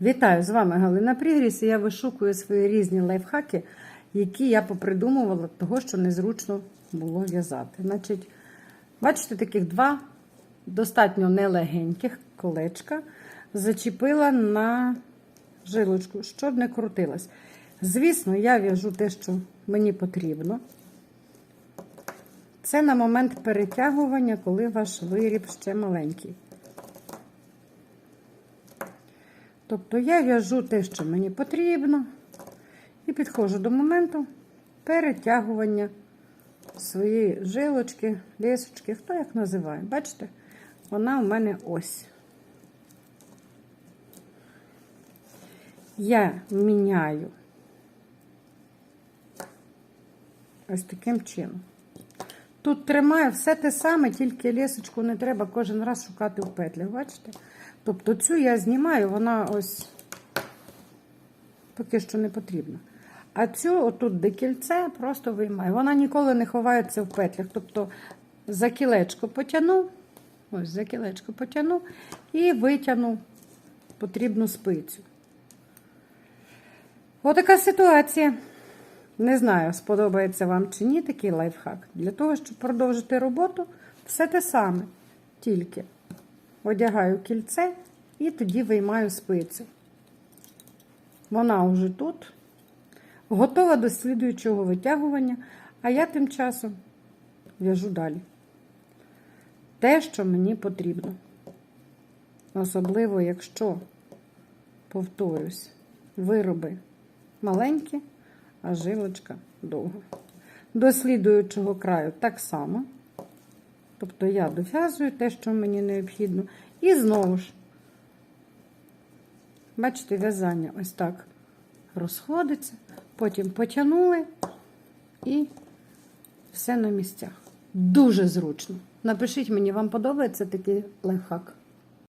Вітаю з вами Галина Прігріс, і я вишукую свої різні лайфхаки, які я попридумувала того, що незручно було в'язати. Значить, бачите, таких два достатньо нелегеньких колечка зачепила на жилочку, щоб не крутилась. Звісно, я в'яжу те, що мені потрібно. Це на момент перетягування, коли ваш виріб ще маленький. Тобто я в'яжу те, що мені потрібно, і підходжу до моменту перетягування своєї жилочки, лісочки, хто як називає. Бачите, вона у мене ось. Я міняю ось таким чином. Тут тримаю все те саме, тільки лісочку не треба кожен раз шукати в петлях, бачите? Тобто цю я знімаю, вона ось поки що не потрібна. А цю, отут де кільце, просто виймаю. Вона ніколи не ховається в петлях. Тобто за кілечко потягнув, ось за кілечко потягнув і витягнув потрібну спицю. Отака ситуація. Не знаю, сподобається вам чи ні такий лайфхак. Для того, щоб продовжити роботу, все те саме. Тільки одягаю кільце і тоді виймаю спицю. Вона вже тут, готова до слідуючого витягування, а я тим часом в'яжу далі. Те, що мені потрібно. Особливо, якщо, повторюсь, вироби маленькі, а жилочка довга. До слідуючого краю так само. Тобто я дов'язую те, що мені необхідно. І знову ж, бачите, в'язання ось так розходиться, потім потягнули і все на місцях. Дуже зручно. Напишіть мені, вам подобається такий лайфхак?